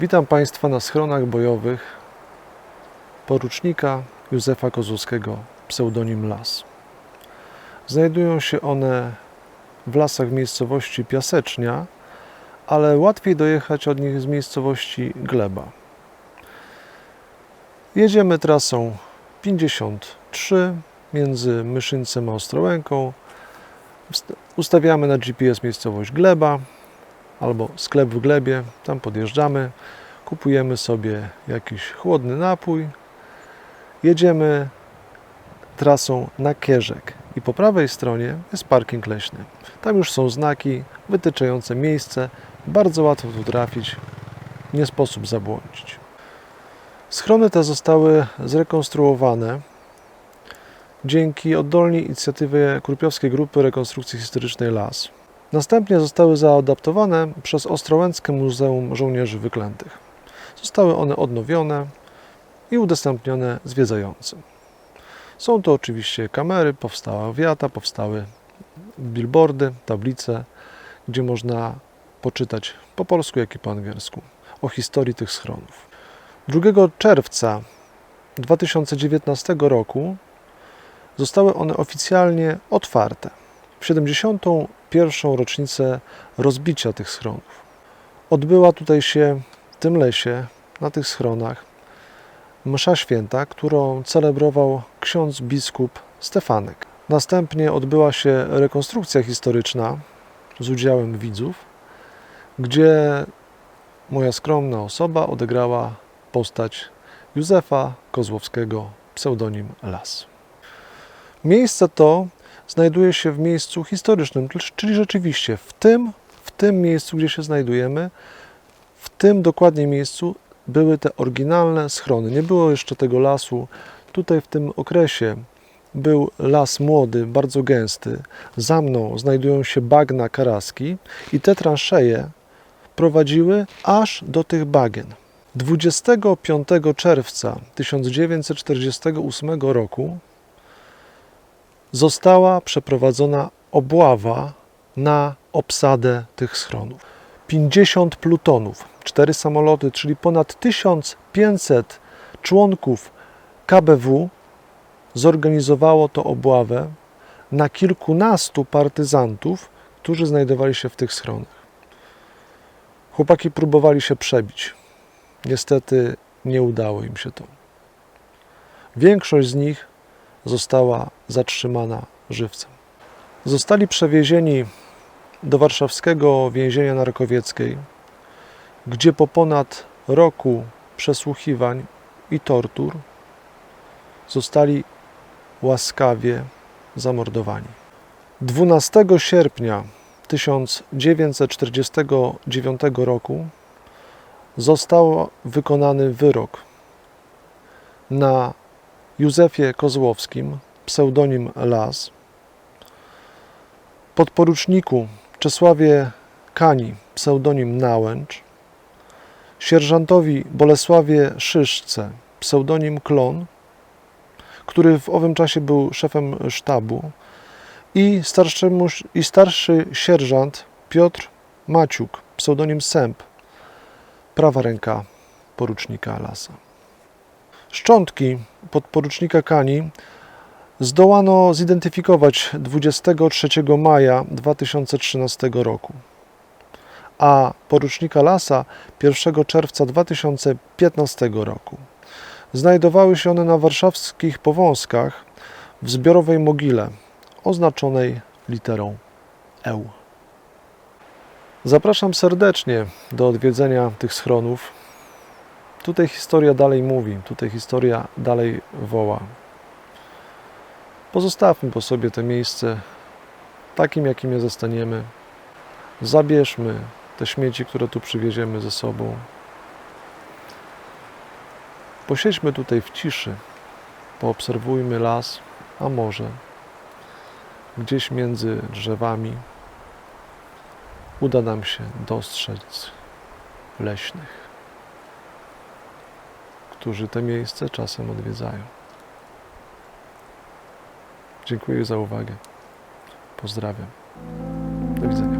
Witam Państwa na schronach bojowych porucznika Józefa Kozłowskiego, pseudonim Las. Znajdują się one w lasach miejscowości Piasecznia, ale łatwiej dojechać od nich z miejscowości Gleba. Jedziemy trasą 53 między Myszyńcem a Ostrołęką. Ustawiamy na GPS miejscowość Gleba albo sklep w Glebie. Tam podjeżdżamy, kupujemy sobie jakiś chłodny napój. Jedziemy trasą na Kierzek i po prawej stronie jest parking leśny. Tam już są znaki wytyczające miejsce. Bardzo łatwo tu trafić, nie sposób zabłądzić. Schrony te zostały zrekonstruowane dzięki oddolnej inicjatywie Krupiowskiej Grupy Rekonstrukcji Historycznej LAS. Następnie zostały zaadaptowane przez Ostrołęckie Muzeum Żołnierzy Wyklętych. Zostały one odnowione i udostępnione zwiedzającym. Są to oczywiście kamery, powstała wiata, powstały billboardy, tablice, gdzie można poczytać po polsku, jak i po angielsku o historii tych schronów. 2 czerwca 2019 roku zostały one oficjalnie otwarte w 71. rocznicę rozbicia tych schronów. Odbyła tutaj się w tym lesie, na tych schronach, msza święta, którą celebrował ksiądz biskup Stefanek. Następnie odbyła się rekonstrukcja historyczna z udziałem widzów, gdzie moja skromna osoba odegrała postać Józefa Kozłowskiego, pseudonim Las. Miejsce to znajduje się w miejscu historycznym, czyli rzeczywiście w tym, w tym miejscu, gdzie się znajdujemy, w tym dokładnie miejscu były te oryginalne schrony. Nie było jeszcze tego lasu. Tutaj w tym okresie był las młody, bardzo gęsty. Za mną znajdują się bagna karaski i te transzeje prowadziły aż do tych bagien. 25 czerwca 1948 roku została przeprowadzona obława na obsadę tych schronów. 50 plutonów, 4 samoloty, czyli ponad 1500 członków KBW zorganizowało to obławę na kilkunastu partyzantów, którzy znajdowali się w tych schronach. Chłopaki próbowali się przebić. Niestety nie udało im się to. Większość z nich została zatrzymana żywcem. Zostali przewiezieni do warszawskiego więzienia narkowieckiej, gdzie po ponad roku przesłuchiwań i tortur zostali łaskawie zamordowani. 12 sierpnia 1949 roku został wykonany wyrok na Józefie Kozłowskim, pseudonim Las, podporuczniku Czesławie Kani, pseudonim Nałęcz, sierżantowi Bolesławie Szyszce, pseudonim Klon, który w owym czasie był szefem sztabu, i, starszemu, i starszy sierżant Piotr Maciuk, pseudonim Sęp, prawa ręka porucznika Lasa. Szczątki podporucznika Kani zdołano zidentyfikować 23 maja 2013 roku, a porucznika Lasa 1 czerwca 2015 roku. Znajdowały się one na warszawskich Powązkach w zbiorowej mogile oznaczonej literą E. Zapraszam serdecznie do odwiedzenia tych schronów. Tutaj historia dalej mówi, tutaj historia dalej woła. Pozostawmy po sobie to miejsce takim, jakim je zastaniemy. Zabierzmy te śmieci, które tu przywieziemy ze sobą. Posiedźmy tutaj w ciszy, poobserwujmy las, a może gdzieś między drzewami uda nam się dostrzec leśnych, którzy te miejsce czasem odwiedzają. Dziękuję za uwagę. Pozdrawiam. Do widzenia.